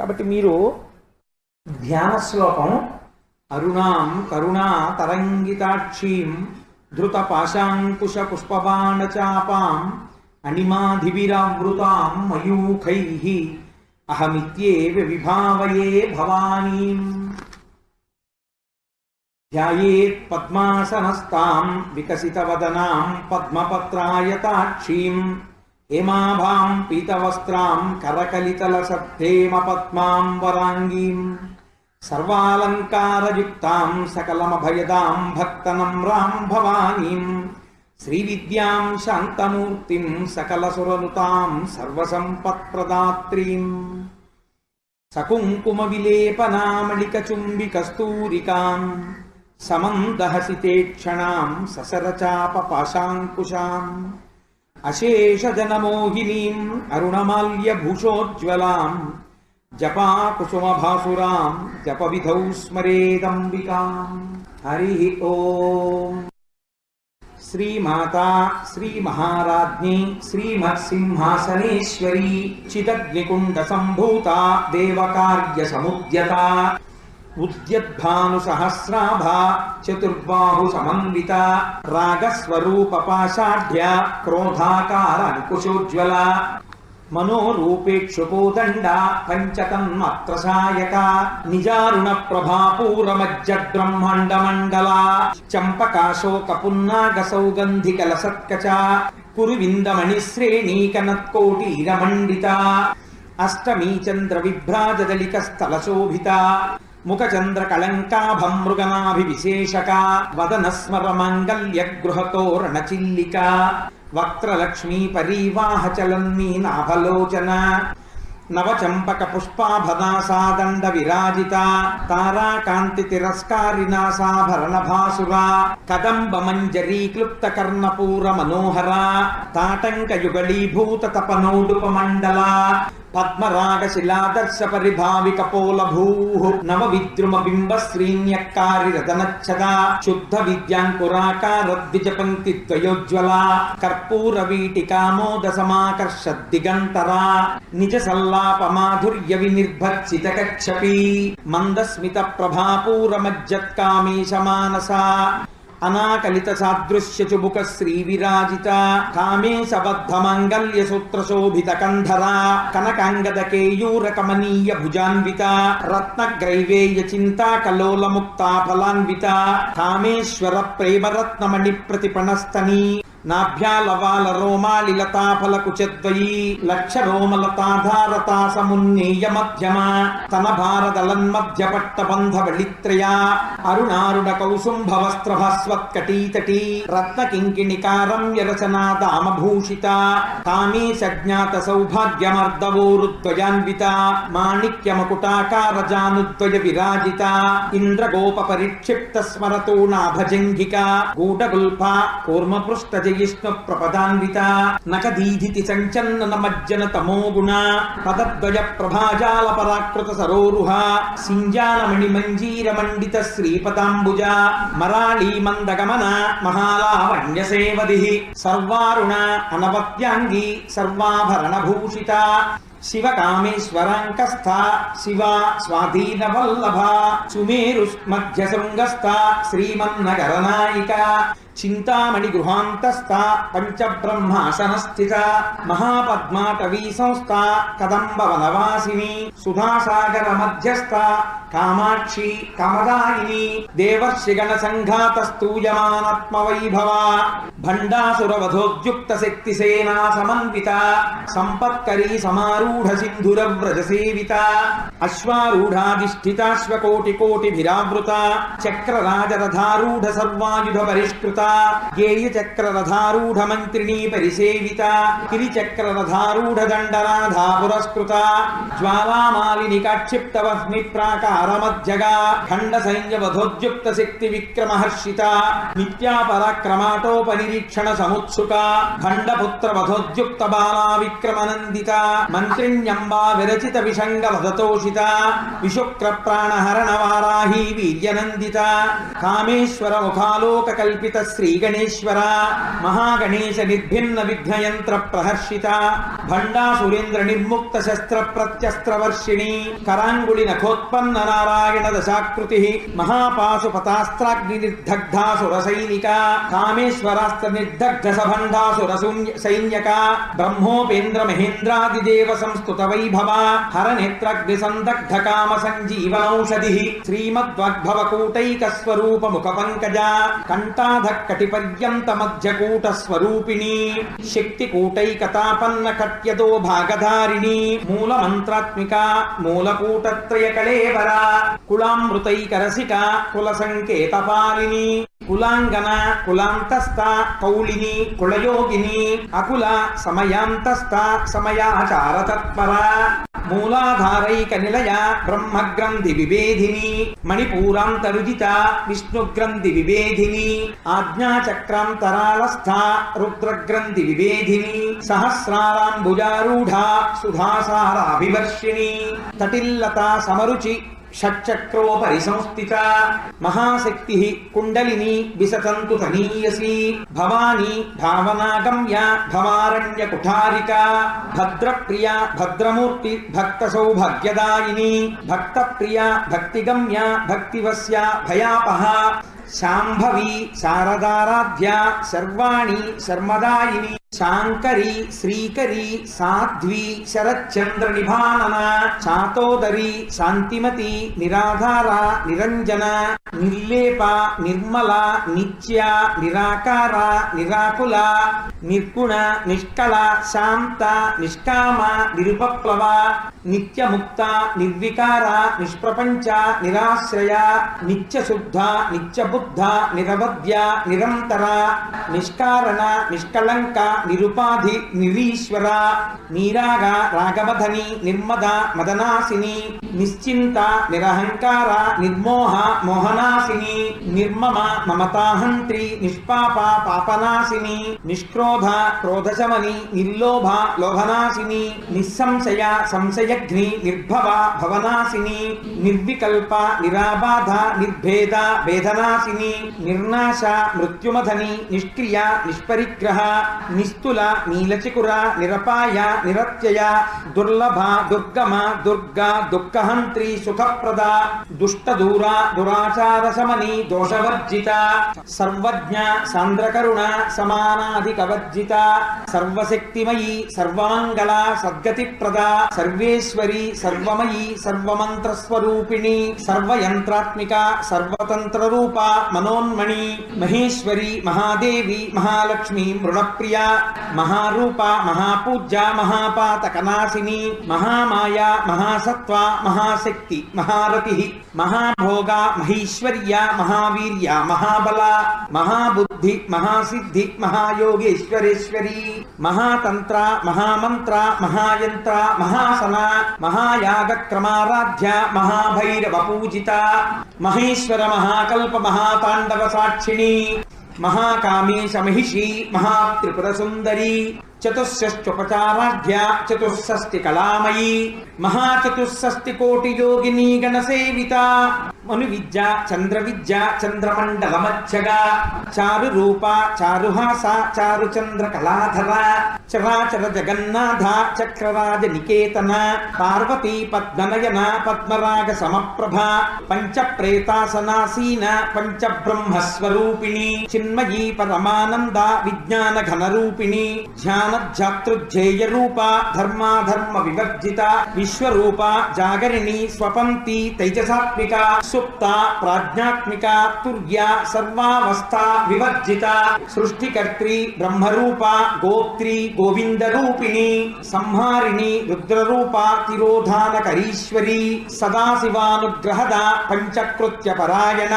కాబట్టి మీరు ధ్యాన శ్లోకం అరుణాం కరుణా తరంగితాక్షీం ధృత పాశాంకుశ పుష్పబాణ చాపాం అణిమాధివిరావృతాం మయూఖై అహమిత్యేవ విభావయే భవానీం ధ్యాయేత్ పద్మాసనస్తాం వికసితవదనాం పద్మపత్రాయతాక్షీం हेमाभां पीतवस्त्रां कलकलितलसद्धेमपद्माम् वराङ्गीम् सर्वालङ्कारयुक्तां सकलमभयदाम् भक्तनम्राम् भवानीम् श्रीविद्यां शान्तमूर्तिं सकलसुरनुतां सर्वसम्पत्प्रदात्रीम् सकुङ्कुमविलेपनामणिकचुम्बिकस्तूरिकाम् समं ससरचापपाशाङ्कुशाम् క్షణాం ససరచాపపాశాంకుశాం అశేషజనమోహినీం అరుణమాల్యభూషోజ్వలాం జప విధౌ స్మరేదంబికాం। హరి ఓం। శ్రీమాతా శ్రీమహారాజ్ఞి శ్రీమత్సింహాసనేశ్వరీ చిదగ్నికుండ సంభూత దేవకార్య సముద్యత ఉద్యద్భాను సహస్రాభ చతుర్బాహు సమన్విత రాగస్వరూప పాషాఢ్య క్రోధాకార అంకుశోజ్వల మనోరూపేక్షుకోదండ పంచతన్మత్రసాయక నిజారుణ ప్రభాపూరమజ్జబ్రహ్మాండ మండల చంపకాశోక పున్నాగ సౌగంధిక లసత్కచ కురువిందమణి శ్రేణీకనత్కోటీరమండిత అష్టమీ చంద్ర విభ్రాజదలిక స్థల శోభిత ముఖచంద్ర కళంకాభం మృగనాభి విశేషక వదన స్మర మాంగల్య గృహతోరణ చిల్లిక వక్త్రలక్ష్మీ పరీవాహ చలన్మీ నాభలోచన నవచంపక పుష్పాభదాసాదండ విరాజిత తారాకాంతి తిరస్కారినాసాభరణ భాసురా కదంబ మంజరీ క్లుప్త కర్ణపూర మనోహరా తాటంక యుగళీభూత తపనోడుప మండల పరిభావిక పోల భూ నవ విద్రుమ బింబ శ్రీన్యక్కారి రతనచ్చద శుద్ధ విద్యాంకురాకార ద్విజ పంక్తి ద్వయోజ్వల కర్పూర వీటికామోద సమాకర్ష దిగంతరా నిజ సల్లాప మాధుర్య వినిర్భర్చిత కక్షపి మందస్మిత ప్రభాపూర మజ్జత్కామేశ మానసా అనాకలిత సాదృశ్య చుబుక శ్రీ విరాజిత కామేశ బద్ధ మాంగల్య సూత్ర శోభిత కంధర కనకాంగద కేయూర కమనీయ భుజాన్విత రత్న గ్రైవేయ చింతా కలోల ముక్తా ఫలాన్విత కామేశ్వర ప్రేమ రత్నమణి ప్రతిపణస్తని నాభ్యాలవాల రోమాళి లతాఫల కుచద్వయీ లక్ష రోమలతాధారతా సమున్నేయ మధ్యమ తన భారదలన్మధ్య పట్ట బంధ వళిత్రయా అరుణారుణ కౌసుంభ వస్త్రభస్వత్కటీతటీ రత్న కింకిణికారం రచనా దామభూషిత కామీ సజ్ఞాత సౌభాగ్యమర్దవోరుద్వయాన్విత మాణిక్య మకుటాకార జానుద్వయ విరాజిత ఇంద్రగోప పరిక్షిప్త స్మరతో నాభజంఘిక గూఢగుల్ఫ కూర్మపృష్ఠజ పృష్ఠ జయిష్ణు ప్రపదాన్విత నకదీధితి సంచన్న మజ్జన తమోగుణ పదద్వయ ప్రభాజాల పరాకృత సరోరుహ సింజానమణి మంజీర మండిత శ్రీపదాంబుజ మరాళీ మందగమన మహాలావణ్య సేవది సర్వారుణ అనవత్యాంగి సర్వాభరణ భూషిత శివ కామేశ్వరాంకస్థ శివ స్వాధీన వల్లభ సుమేరు మధ్య శృంగస్థ శ్రీమన్నగరనాయిక చింతామణి గృహాంతస్థ పంచబ్రహ్మాసనస్థిత మహాపద్మాటవీ సంస్థ కదంబ వనవాసిని సుధాసాగర మధ్యస్థ కామాక్షి కమదాయిని దేవర్షిగణ సంఘాత స్తూయమానత్మ వైభవ భండాసుర వధోద్యుక్త శక్తి సేనా సమన్విత. సంపత్కరీ సమారూఢ సింధుర వ్రజ సేవిత అశ్వారూఢాధిష్ఠితాశ్వకోటి కోటిభిరావృత చక్రరాజరథారూఢ సర్వాయుధ పరిష్కృత గేయ చక్రరథారూఢ మంత్రిణీ పరిసేవిత. కిరి చక్రరథారూఢ దండరాధా పురస్కృత జ్వాలామాలిని కాక్షిప్త వహ్ని ప్రాకార మధ్యగా ఖండ సైన్య వధోద్యుక్త శక్తి విక్రమహర్షిత నిత్యా పరాక్రమాటోపనిరీక్షణ సముత్సుక ఖండపుత్ర వధోద్యుక్త బాలా విక్రమనందిత మంత్రిణ్యంబా విరచిత విషంగ వదతోషిత విశుక్ర ప్రాణహరణ వారాహీ వీర్యనందిత కామేశ్వర ముఖాలోక కల్పిత శ్రీగణేశ్వర మహాగణేశ నిర్భిన్న విఘ్నయంత్ర ప్రహర్షిత భండా సురేంద్ర నిర్ముక్త శస్త్ర ప్రత్యస్త్రవర్షిణి కరాంగుళి నఖోత్పన్న నారాయణ దశాకృతి మహాపాశుపతాస్త్రాగ్ని నిర్దగ్ధాసుర సైనిక కామేశ్వరాస్త్ర నిర్దగ్ధ సభండాసుర సైన్యక బ్రహ్మోపేంద్ర మహేంద్రాదిదేవ సంస్కృత వైభవ హర నేత్రగ్ని సందగ్ధ కామ సంజీవనౌషధి శ్రీమద్వద్భవ కూటైక స్వరూప ముఖ పంకజ కంఠాధ కటి పర్యంత మధ్యకూట స్వరూపిణి శక్తి కూటైకతాపన్న కట్యదో భాగధారిణి మూల మంత్రాత్మిక మూలకూటత్రయ కళేవరా కులామృతైకరసిక కుల సంకేతపాలిని కులాంగన కులాంతస్థ కౌళిని కులయోగిని అకుల సమయాంతస్థ సమయాచార తత్పర మూలాధారైక నిలయ బ్రహ్మగ్రంథి విభేదిని మణిపూరాంతరుజిత విష్ణుగ్రంథి విభేదిని ఆజ్ఞాచక్రాంతరాళస్థ రుద్రగ్రంథి విభేదిని సహస్రారాంబుజారూఢ సుధాసారాభివర్షిణి తటిల్లత సమరుచి షట్చక్రోపరి సంస్థిత మహాశక్తి కుండలిని విసతంతు తనీయసి భవాని భావనాగమ్య భవారణ్య కుఠారిక భద్రప్రియ భద్రమూర్తి భక్త సౌభాగ్యదాయిని భక్త ప్రియ భక్తిగమ్య భక్తివస్య భయాపహ శాంభవి శారదారాధ్య సర్వాణి శర్మదాయిని శాంకరి శ్రీకరి సాధ్వి శరచంద్ర నిభానన చాతోదరి శాంతిమతి నిరాధార నిరంజన నిర్లేప నిర్మల నిత్య నిరాకార నిరాకుల నిర్గుణ నిష్కళ శాంత నిష్కామ నిరుపప్లవ నిత్యముక్త నిర్వికార నిష్ప్రపంచ నిరాశ్రయ నిత్యశుద్ధ నిత్యబుద్ధ నిరవధ్య నిరంతర నిష్కారణ నిష్కళంక నిరుపాధి నిరీశ్వర నీరాగ రాగమధని నిర్మద మదనాశిని నిశ్చింత నిరహంకార నిర్మోహ మోహనాశిని నిర్మమ మమతాహంత్రి నిష్పాప పాపనాశిని నిష్క్రోధ క్రోధశమని నిర్లోభ లోభనాశిని నిస్సంశయ సంశయగ్ని నిర్భవ భవనాశిని నిర్వికల్ప నిరాబాధ నిర్భేద వేదనాశిని నిర్నాశ మృత్యుమధని నిష్క్రియ నిష్పరిగ్రహ నిశ్ నిస్తుల నీలచికుర నిరపాయ నిరత్యయ దుర్లభ దుర్గమ దుర్గ దుఃఖహంత్రి సుఖప్రద దుష్టదూర దురాచార శమని దోషవర్జిత సర్వజ్ఞ సాంద్రకరుణ సమానాధికవర్జిత సర్వశక్తిమయి సర్వాంగళ సద్గతిప్రద సర్వేశ్వరి సర్వమయి సర్వమంత్రస్వరూపిణి సర్వయంత్రాత్మిక సర్వతంత్ర రూప మనోన్మణి మహేశ్వరి మహాదేవి మహాలక్ష్మి మృణప్రియ మహారూప మహాపూజ్య మహాపాతకనాశిని మహామాయ మహాసత్వ మహాశక్తి మహారతి మహాభోగ మహీశ్వర్య మహావీర్య మహాబల మహాబుద్ధి మహాసిద్ధి మహాయోగేశ్వరేశ్వరి మహాతంత్ర మహామంత్ర మహాయంత్ర మహాసన మహాయాగక్రమారాధ్య మహాభైరవ పూజిత మహేశ్వర మహాకల్ప మహాతాండవ సాక్షిణి. महाकामी समहिषी महात्रिपुरसुंदरी సుందరి చతుస్సస్తి కళామయీ మహాచతుస్సస్తి కోటి యోగినీ గణసేవిత మను విద్య చంద్ర విద్య చంద్రమండల మధ్యగా చారు రూప చారుహాస చారు చంద్ర కళాధర చరాచర జగన్నాథ చక్రరాజ నికేతన పార్వతీ పద్మనయన పద్మరాగ సమప్రభ పంచ ప్రేతాసనాసీన పంచ బ్రహ్మస్వరూపిణి చిన్మయీ పరమానంద విజ్ఞాన ఘనరూపిణి ధ్యాన ధ్యాతృధ్యేయ రూప ధర్మాధర్మ వివర్జిత విశ్వరూప జాగరిణి స్వపంతి తైజసాత్మిక సుప్త ప్రాజ్ఞాత్మిక తుర్య సర్వావస్థ వివర్జిత సృష్టికర్త్రి బ్రహ్మరూప గోత్రి గోవింద రూపిణి సంహారిణి రుద్రరూప తిరోధానకరీశ్వరి సదాశివానుగ్రహద పంచకృత్య పరాయణ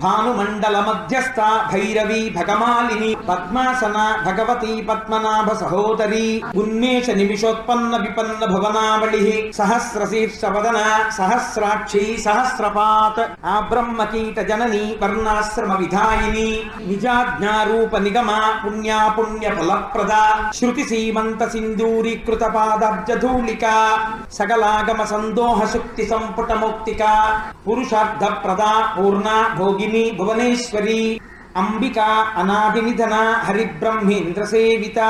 భానుమండల మధ్యస్థ భైరవి భగమాలిని పద్మాసన భగవతి పద్మనాభ సహోదరి ఉన్మేష నిమిషోత్పన్న విపన్న భువనావళి సహస్ర శీర్ష వదన సహస్రాక్షి సహస్రపాత్ ఆ బ్రహ్మకీట జనని వర్ణాశ్రమ విధాయిని నిజాజ్ఞారూప నిగమ పుణ్యా పుణ్య ఫలప్రద శృతి సీమంత సింధూరీకృత పాదబ్జధూళిక సకలాగమ సందోహ శక్తి సంపుట మౌక్తిక పురుషార్థ ప్రదా పూర్ణ భోగిని భువనేశ్వరి అంబికా అనాదినిధన హరిబ్రహ్మేంద్ర సేవిత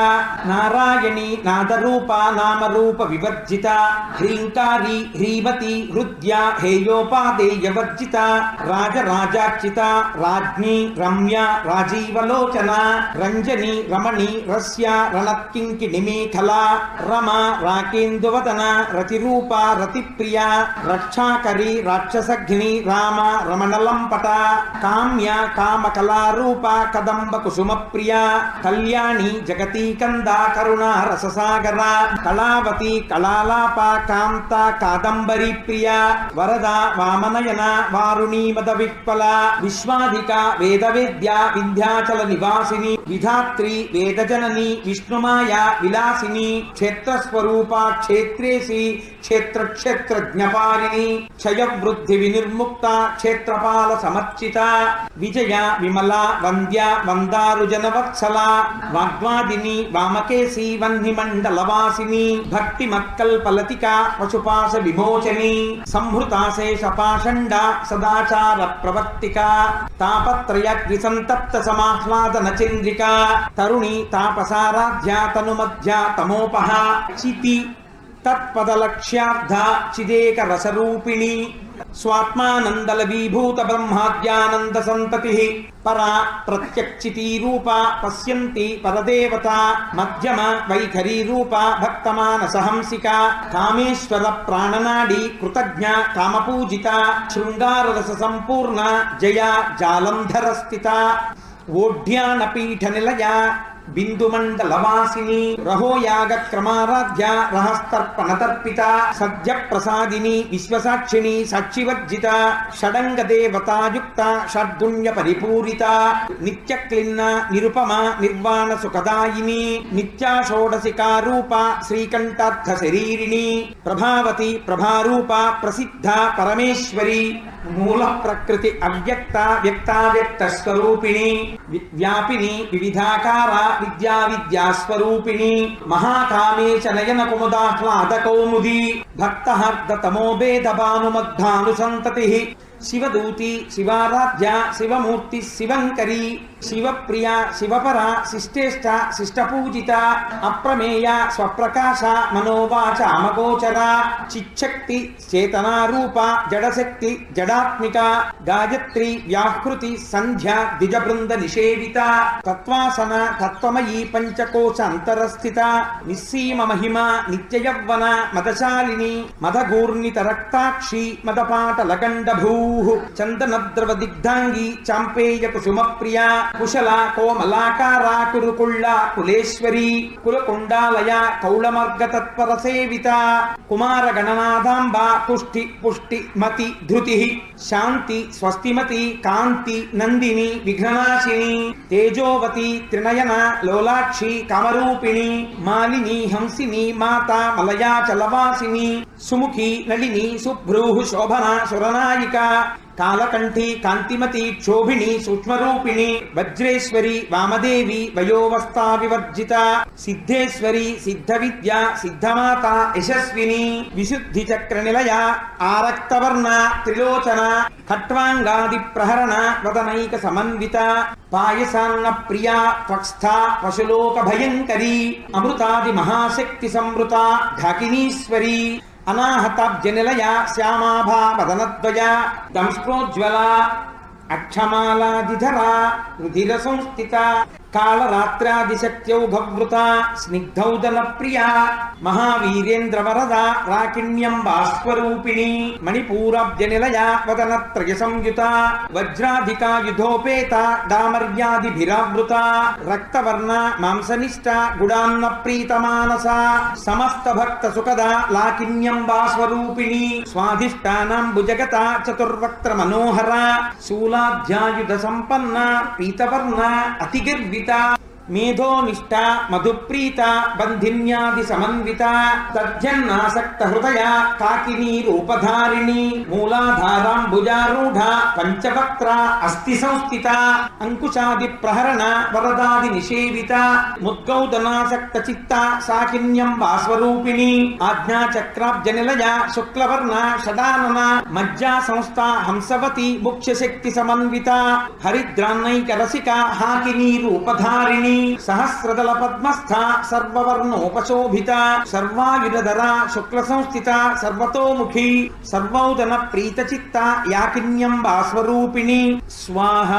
నారాయణి నాదరూప నామరూప వివర్జిత హ్రీంకారి హ్రీమతి హృద్య హేయోపాదేయవర్జిత రాజరాజార్చిత రాజ్ఞి రమ్య రాజీవలోచన రంజని రమణి రస్య రణత్కింకిణి మేఖల రమ రాకేందువదన రతిరూప రతిప్రియ రక్షాకరి రాక్షసఘ్ని రామ రమణలంపట కామ్య కామకళారూప కదంబ కుసుమ ప్రియా కళ్యాణి జగతీ కంద కరుణ రససాగర కళావతి కళాలాప కాంత కాదంబరి ప్రియ వరద వామనయన వారుణీ మద విహ్వల విశ్వాధిక వేద విద్య వింధ్యాచల నివాసిని విధాత్రి వేదజనని విష్ణుమాయ విలాసిని క్షేత్రస్వరూప క్షేత్రేసి క్షేత్ర క్షేత్ర క్షయ వృద్ధి వినిర్ముక్త క్షేత్రపాల సమర్చిత విజయ విమలా వంద్య వందారు జనవత్సల వాగ్వాదిని వామకేశి వహ్ని వాసిని భక్తి మక్కల్ పలతిక పశుపాశ విమోచని సంహృతాశేష పాషండ సదాచార ప్రవర్తిక తాపత్రయ సంతప్త సమాహ్లాదన చంద్రిక తరుణి తాపసారాధ్య తనుమధ్య తమోపహ చితి తత్పదలక్ష్యార్థ చిదేక రసరూపిణి స్వాత్మానందలవీభూత బ్రహ్మాద్యానంద సంతతి పరా ప్రత్యక్షితీ రూప పశ్యంతి పరదేవత మధ్యమ వైఖరీ రూప భక్తమానసహంసిక కామేశ్వర ప్రాణనాడి కృతజ్ఞ కామపూజిత శృంగారరస సంపూర్ణ జయ జాలంధర స్థిత ఓఢ్యాన పీఠ నిలయ బిందుమండలవాసిని రహోయాగ క్రమారాధ్య రహస్తర్పణతర్పిత సద్య ప్రసాదిని విశ్వసాక్షిణి సాక్షివర్జిత షడంగ దేవతాయుక్త షడ్గుణ్య పరిపూరిత నిత్య క్లిన్న నిరుపమ నిర్వాణ సుఖదాయిని నిత్యా షోడశికారూప శ్రీకంఠార్థ శరీరిణి ప్రభావతి ప్రభారూప ప్రసిద్ధ పరమేశ్వరి మూల ప్రకృతి అవ్యక్త వ్యక్తావ్యక్త స్వరూపిణి వ్యాపిని వివిధాకార విద్యా విద్యాస్వరూపిణి మహాకామే చ నయన కుముదాహ్లాద కౌముది భక్తహర్ద తమోభేద భానుమద్ధాను సంతతి శివదూతి శివారాధ్య శివమూర్తి శివంకరి శివప్రియ శివపర శిష్టేష్ట శిష్టపూజిత అప్రమేయ స్వప్రకాశ మనోవాచ అమగోచర చిచ్చక్తి చేతనారూప జడశక్తి జడాత్మిక గాయత్రి వ్యాహృతి సంధ్య ద్విజబృంద నిషేవిత తత్వాసన తత్వమయీ పంచకోశ అంతరస్థిత నిస్సీమ మహిమ నిత్యయవ్వన మదశాలిని మదగూర్ణిత రక్తాక్షి మదపాట మదపాటలగండభూ చందనద్రవ దిగ్ధాంగి చాంపేయ కుసుమ ప్రియ కుశల కోమలాకార కురుకుళ్ళ కులేశ్వరి కులకుండాలయ కౌళమర్గ తత్పర సేవిత కుమార గణనాథాంబ పుష్టి పుష్టి మతి ధృతి శాంతి స్వస్తిమతి కాంతి నందిని విఘ్ననాశిని తేజోవతి త్రినయన లోలాక్షి కామరూపిణి మాలిని హంసిని మాత మలయాచలవాసిని సుముఖి నళిని సుభ్రూహు శోభన సురనాయిక కాలకంఠి కాంతిమతి క్షోభిణి సూక్ష్మరూపిణి వజ్రేశ్వరి వామదేవి వయోవస్థా వివర్జిత సిద్ధేశ్వరి సిద్ధ విద్య సిద్ధమాత యశస్విని విశుద్ధి చక్ర నిలయ ఆరక్తవర్ణ త్రిలోచన ఖట్వాంగాది ప్రహరణ వదనైక సమన్విత పాయసాన్న ప్రియా త్వక్స్థ పశులోక భయంకరి అమృతాది మహాశక్తి సంవృత ఢాకినీశ్వరి అనాహతాబ్జనిలయా శ్యామాభా వదనద్వయ దంష్ట్రోజ్వల అక్షమాలాదిధర రుధిర సంస్థిత కాళరాత్రాదిశక్త్యౌఘవృత స్నిగ్ధౌదన ప్రియ మహావీరేంద్ర వరద రాకిణ్యం రాకిణ్యంబాస్వరూపిణి మణిపూరాబ్జ నిలయ వదన త్రయ సంయుత వజ్రాధికాయుధోపేత దామర్యాదిభిరావృత రక్తవర్ణ మాంసనిష్ట గుడాన్న ప్రీతమానస సమస్త భక్త సుఖద లాకిన్యంబాస్వరూపిణి స్వాధిష్టానాం భుజగత చతుర్వక్త్ర మనోహర శూలాధ్యాయుధ సంపన్న పీతవర్ణ Muita మేధోనిష్ట మధుప్రీత బంధిన్యాది సమన్విత తజ్జన్నాసక్త హృదయ కాకినీ రూపధారిణి మూలాధారాంబుజారూఢ పంచవక్త్ర అస్థి సంస్థిత అంకుశాది ప్రహరణ వరదాది నిషేవిత ముద్గౌదనాసక్త చిత్త సాకిన్యం వాస్వరూపిణి ఆజ్ఞా నిలయ శుక్లవర్ణ షడానన మజ్జా సంస్థ హంసవతి ముఖ్యశక్తి సమన్విత హరిద్రాన్నైక రసిక హాకినీ రూపధారిణి సహస్రదల పద్మస్థ సర్వవర్ణోపశోభిత సర్వాయుధర శుక్ల సంస్థిత సర్వతోముఖి సర్వౌదన ప్రీతచిత్త యాకిన్యం వాస్వరూపిణి స్వాహ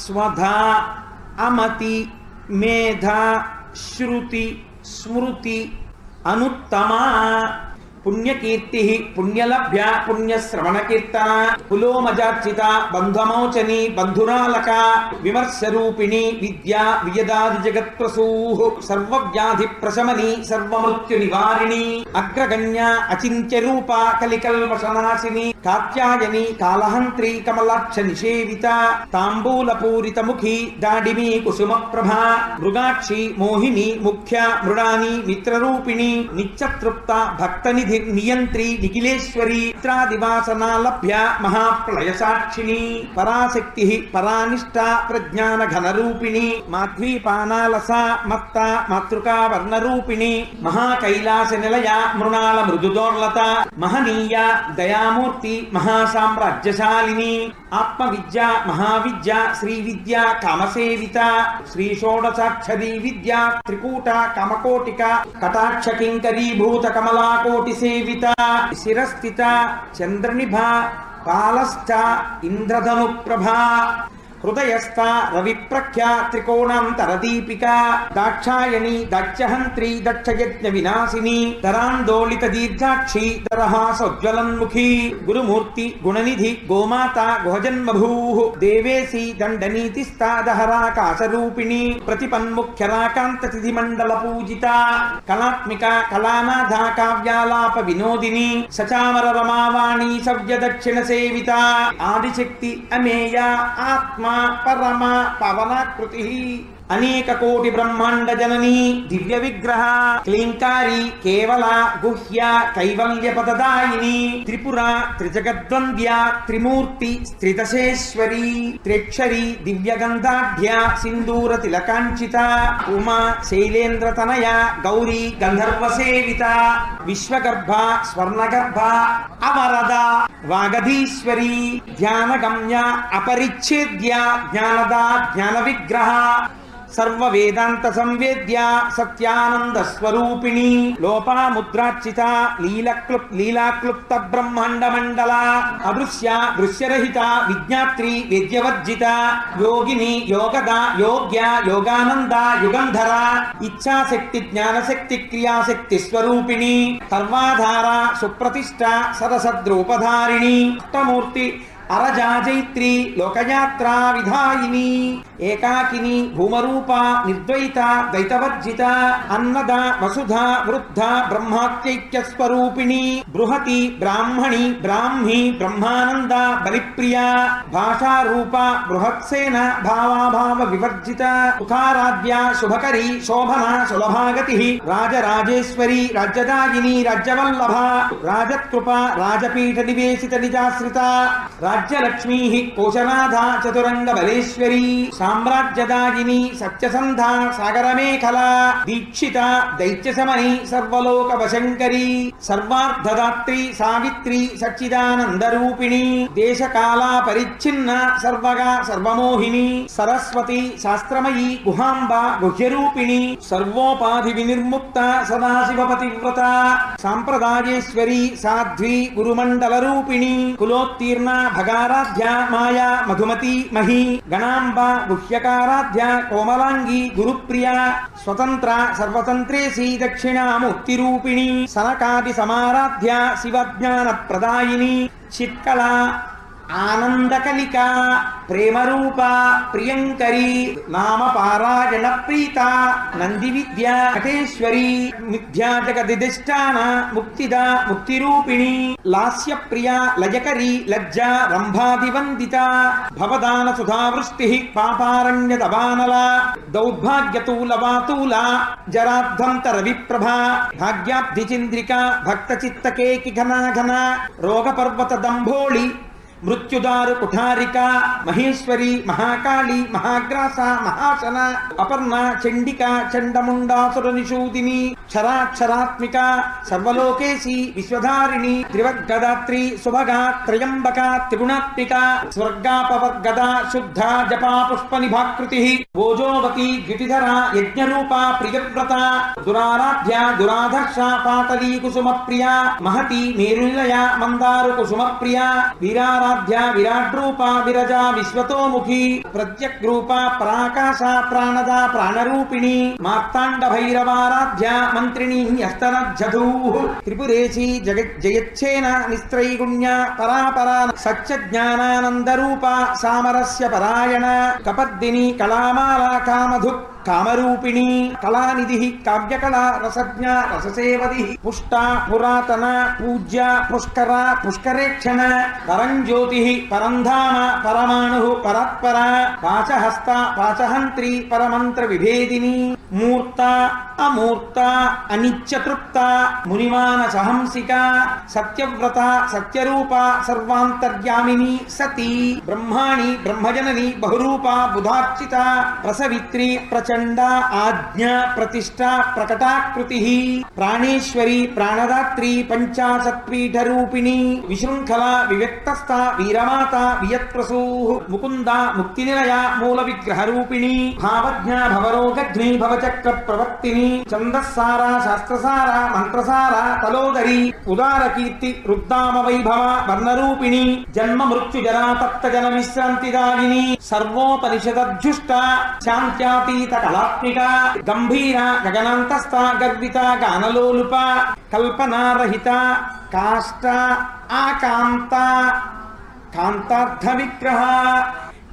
స్వధ అమతి మేధ శృతి స్మృతి అనుత్తమా. పుణ్యకీర్తి పుణ్యలభ్య పుణ్యశ్రవణకీర్తన కులోమజార్చిత బంధమోచని బంధురాలక విమర్శరూపిణి విద్యా వియదాది జగత్ప్రసూ సర్వవ్యాధి ప్రశమని సర్వమృత్యు నివారిణి అగ్రగణ్య అచింత్య రూప కలికల్మషనాశిని కాత్యాయని కాలహంత్రి కమలాక్ష నిషేవిత తాంబూల పూరిత ముఖి దాడిమి కుసుమ ప్రభ మృగాక్షి మోహిని ముఖ్య మృడాని మిత్రరూపిణి నిత్యతృప్త భక్తనిధి నియంత్రి నిఖిలేశ్వరి చిత్రాదివాసనా లభ్య మహాప్లయ సాక్షిణి పరాశక్తి పరానిష్ట ప్రజ్ఞాన ఘనరూపిణి మాధ్వీ పానాలస మత్త మాతృకా వర్ణరూపిణి మహాకైలాస నిలయ మృణాల మృదుదోర్లత మహనీయ దయామూర్తి మహాసామ్రాజ్యశాలిని ఆత్మ విద్య మహావిద్య శ్రీ విద్య కామసేవిత శ్రీ షోడశాక్షరీ విద్య త్రికూట కమకోటిక కటాక్ష కింకరీభూత కమలాకోటి సేవిత శిరస్థిత చంద్రనిభ పాలస్థ ఇంద్రధను ప్రభా హృదయస్థ రవిప్రఖ్యా త్రికోణాంతరదీపికా దాక్షాయణి దక్షహంత్రి దక్షయజ్ఞ వినాశిని తరాందోళిత దీర్ఘాక్షి దరహాసోజ్వలన్ముఖి గురుమూర్తి గుణనిధి గోమాత గుహజన్మభూ దేవేసి దండనీతిస్తాదహరాకాశరూపిణి ప్రతిపన్ముఖ్యరాకాంత తిథి మండల పూజిత కళాత్మిక కళానాథ కావ్యాలాప వినోదిని సచామర రమావాణి సవ్య దక్షిణ సేవిత ఆదిశక్తి అమేయ ఆత్మా పరమ పవనకృతి అనేక కోటి బ్రహ్మాండ జనని దివ్య విగ్రహ క్లీంకారి కేవల గుహ్య కైవల్య పదదాయిని త్రిపుర త్రిజగద్వంద్య త్రిమూర్తి స్త్రితశేశ్వరి త్రిక్షరి దివ్య గంధాఢ్య సింధూర తిలకాంచిత ఉమా శైలేంద్ర తనయ గౌరీ గంధర్వ సేవిత విశ్వగర్భ స్వర్ణగర్భ అవరద వాగధీశ్వరి ధ్యానగమ్య అపరిచ్ఛేద్య జ్ఞానదా జ్ఞాన విగ్రహ సర్వ వేదాంత సంవేద్య సత్యానంద స్వరూపిణి లోపాముద్రార్చిత లీలక్లుప్ లీలాక్లుప్త బ్రహ్మాండ మండల అదృశ్య దృశ్యరహిత విజ్ఞాత్రి విద్యవర్జిత యోగిని యోగద యోగ్య యోగానంద యుగంధర ఇచ్ఛాశక్తి జ్ఞానశక్తి క్రియాశక్తి స్వరూపిణి సర్వాధార సుప్రతిష్ట సరసద్రూపధారిణి అష్టమూర్తి అరజాజైత్రి లోకయాత్ర విధాయిని ఏకాకిని భూమరూప నిర్ద్వైత ద్వైతవర్జిత అన్నద వసుధ వృద్ధ బ్రహ్మాత్యైక్య స్వరూపిణి బృహతి బ్రాహ్మణి బ్రాహ్మి బ్రహ్మానంద బలిప్రియ భాషారూప బృహత్సేన భావాభావ వివర్జిత సుఖారాధ్య శుభకరి శోభన సులభాగతి రాజరాజేశ్వరి రాజ్యదాయిని రాజ్యవల్లభ రాజత్కృప రాజపీఠ నివేశిత నిజాశ్రిత రాజ్యలక్ష్మీ కోశనాథ చతురంగ బలేశ్వరీ సామ్రాజ్యదాయిని సత్యసంధ సాగరమేఖల దీక్షిత దైత్యశమని సర్వలోక వశంకరీ సర్వార్ధదాత్రి సావిత్రి సచ్చిదానందరూపిణి. దేశకాల పరిచ్ఛిన్న సర్వగా సర్వమోహిని. సరస్వతి శాస్త్రమయీ గుహాంబ గుహ్యరూపిణి. సర్వోపాధి వినిర్ముక్త సదాశివపతివ్రత. సాంప్రదాయేశ్వరి సాధ్వి గురుమండల రూపిణి కులోత్తీర్ణ భగ భగారాధ్య మాయా మధుమతి మహి గణాంబ గుహ్యకారాధ్య కోమలాంగి గురుప్రియ స్వతంత్ర సర్వతంత్రేసి దక్షిణాముక్తి రూపిణి సనకాది సమారాధ్య శివజ్ఞాన ప్రదాయిని చిత్కళ ఆనందకలిక ప్రేమరూప ప్రియంకరి నామ పారాయణ ప్రీత నంది విద్య కటేశ్వరి మిథ్యా జగదిష్టాన ముక్తిద ముక్తిరూపిణి లాస్య ప్రియ లయకరి లజ్జ రంభాదివందిత భవదాన సుధావృష్టి పాపారణ్య దవానల దౌర్భాగ్యతూల వాతూల జరాధ్వంతర విప్రభ భాగ్యాబ్ధి చంద్రిక భక్త చిత్తకేకి ఘన ఘన రోగ దంభోళి మృత్యుదారు కుఠారిక మహేశ్వరి మహాకాళి మహాగ్రాస మహాసన అపర్ణ చండిక చండముండాసుర నిషూదిని క్షరాక్షరాత్మిక సర్వలోకేశి విశ్వధారిణి త్రివర్గదాత్రి సుభగా త్రయంబక త్రిగుణాత్మిక స్వర్గాపవర్గద శుద్ధ జపా పుష్ప నిభాకృతి భోజోవతి గిటిధర యజ్ఞరూప ప్రియవ్రత దురారాధ్య దురాధర్ష పాతలీ కుసుమ ప్రియ మహతి మేరునిలయ మందారు కుసుమ ప్రియ వీరారాధ్య విరాట్ రూప విరజా విశ్వతోముఖి ప్రత్యగ్రూప ప్రాకాశ ప్రాణద ప్రాణరూపిణి మార్తాండ భైరవారాధ్య మంత్రిణి అస్తనజ్జధూ త్రిపురేశి జగ జయచ్చేన నిస్త్రైగుణ్య పరాపరా సత్య జ్ఞానానంద రూప సామరస్య పరాయణ కపద్దిని కళామాలా కామధుక్ కామరూపిణి కళానిధి కావ్యకళా రసజ్ఞ రససేవది పుష్ట పురాతన పూజ్య పుష్కర పుష్కరేక్షణ పరంజ్యోతి పరంధామ పరమాణు పరత్పర పాచహస్త పాచహంత్రి పరమంత్ర విభేదిని మూర్త అమూర్త అనిత్యతృప్త మునిమాన సహంసిక సత్యవ్రత సత్యరూప సర్వాంతర్యామిని సతీ బ్రహ్మాణి బ్రహ్మజనని బహురూప బుధార్చిత ప్రసవిత్రి ప్రచ ప్రచండ ఆజ్ఞ ప్రతిష్ట ప్రకటాకృతి ప్రాణేశ్వరి ప్రాణదాత్రి పంచాశత్పీఠ రూపిణి విశృంఖల వివ్యక్తస్థ వీరమాత వియత్ప్రసూ ముకుంద ముక్తి నిలయ మూల విగ్రహ రూపిణి భావజ్ఞ భవరోగ్ని భవచక్ర ప్రవర్తిని ఛందస్సార శాస్త్రసార మంత్రసార తలోదరి ఉదార కీర్తి రుద్దామ వైభవ వర్ణరూపిణి జన్మ మృత్యు జరా తప్త జన విశ్రాంతిదాయిని సర్వోపనిషదధ్యుష్ట శాంత్యాతీత కళాత్మిక గంభీర గగనాంతస్థ గర్విత గానలోలుప కల్పనారహిత కాష్ట ఆకాంత కాంతార్థ విగ్రహ.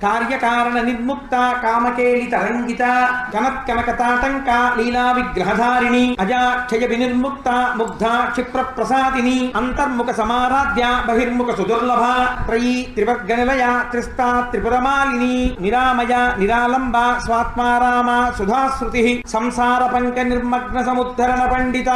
కార్యకారణ నిర్ముక్త కామకేళి తరంగిత కనత్కనకతాటంక లీలా విగ్రహధారిణి అజాక్షయ వినిర్ముక్త ముగ్ధ క్షిప్ర ప్రసాదిని అంతర్ముఖ సమారాధ్య బహిర్ముఖ సుదుర్లభ త్రయీ త్రివర్గ నిలయ త్రిస్తా త్రిపురమాలిని నిరామయ నిరాలంబ స్వాత్మారామ సుధాశ్రుతి సంసార పంక నిర్మగ్న సముద్ధరణ పండిత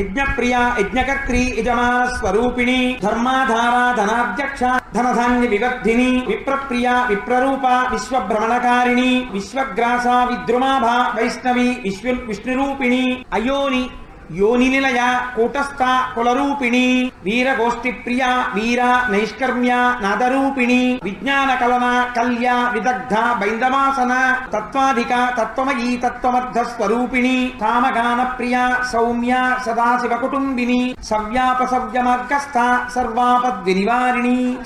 యజ్ఞప్రియ యజ్ఞకర్త్రి యజమాన స్వరూపిణి ధర్మాధార ధనాధ్యక్ష ధనధాన్య వివర్ధిని విప్రప్రియ విప్రరూప విశ్వభ్రమణకారిణి విశ్వగ్రాస విద్రుమాభ వైష్ణవి విశ్వ విష్ణురూపిణి అయోని యోని కూటస్థ కులరూపిణి వీరగోష్ఠి ప్రియ వీర నైష్కర్మ్య నాదరూపిణి విజ్ఞాన కలన కల్య విదగ్ధ బైందమాసన తత్వాధిక తత్వమయీ తత్వమర్థ స్వరూపిణి కామగాన ప్రియ సౌమ్య సదాశివ కుటుంబిని సవ్యాపసవ్య మార్గస్థ సర్వాపద్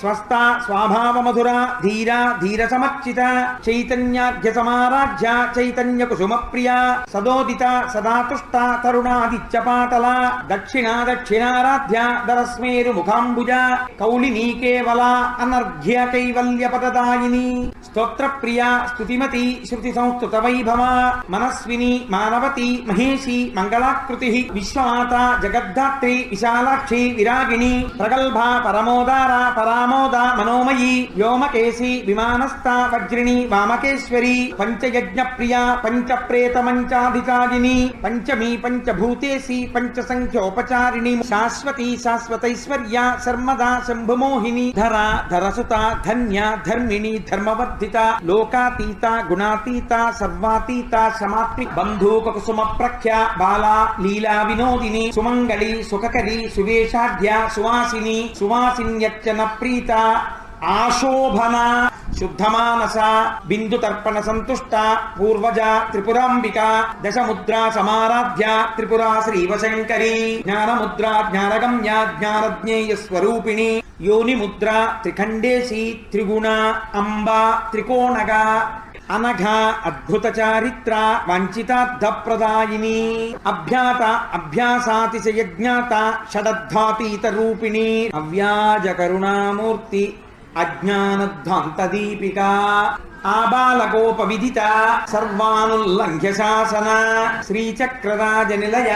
స్వస్థ స్వాభావ మధుర ధీర ధీర సమర్చిత చైతన్యాఘ్య సమారాధ్య చైతన్య కుసుమ ప్రియ సదోదిత సదాతుష్ట తరుణాదిత్య పాటల దక్షిణ దక్షిణారాధ్య దరస్మేరు ముఖాంబుజ కౌలినీ కేవల అనర్ఘ్య కైవల్య పదదాయిని స్తోత్ర ప్రియ స్తుతిమతి శృతి సంస్కృత వైభవ మనస్విని మానవతి మహేషి మంగళాకృతి విశ్వమాత జగద్ధాత్రి విశాలాక్షి విరాగిణి ప్రగల్భ పరమోదార పరామోద మనోమయీ వ్యోమకేశి విమానస్థ వజ్రిణి వామకేశ్వరి పంచయజ్ఞ ప్రియ పంచప్రేత మంచాధికారిణి పంచమీ పంచభూతేసి పంచ సంఖ్యోపచారిణి శాశ్వతి శాశ్వతైశ్వర్య సర్మదా శంభుమోహిని ధర ధరసుత ధన్య ధర్మిణి ధర్మవర్ధిత లోకాతీత గుణాతీత సర్వాతీత సమాత్మి బంధూక కుసుమ ప్రఖ్య బాలా లీలా వినోదిని సుమంగళి సుఖకరి సువేషాఢ్య సువాసిని సువాసిన్యచ్చన ప్రీత ఆశోభన శుద్ధమానస బిందు తర్పణ సంతుష్ట పూర్వజ త్రిపురాంబిక దశముద్రా సమారాధ్య త్రిపురా శ్రీవశంకరి జ్ఞానముద్ర జ్ఞానగమ్య జ్ఞానజ్ఞేయ స్వరూపిణి యోని ముద్ర త్రిఖండేశి త్రిగుణ అంబ త్రికోణగ అనఘ అద్భుత చారిత్ర వంచితార్థప్రదాయిని అభ్యాత అభ్యాసాతిశయజ్ఞాత షడద్ధాతీత రూపిణి అవ్యాజ కరుణామూర్తి అజ్ఞానధ్వాంతదీపిక ఆబాలకోపవిదిత సర్వానుల్లంఘ్య శాసన శ్రీచక్రరాజ నిలయ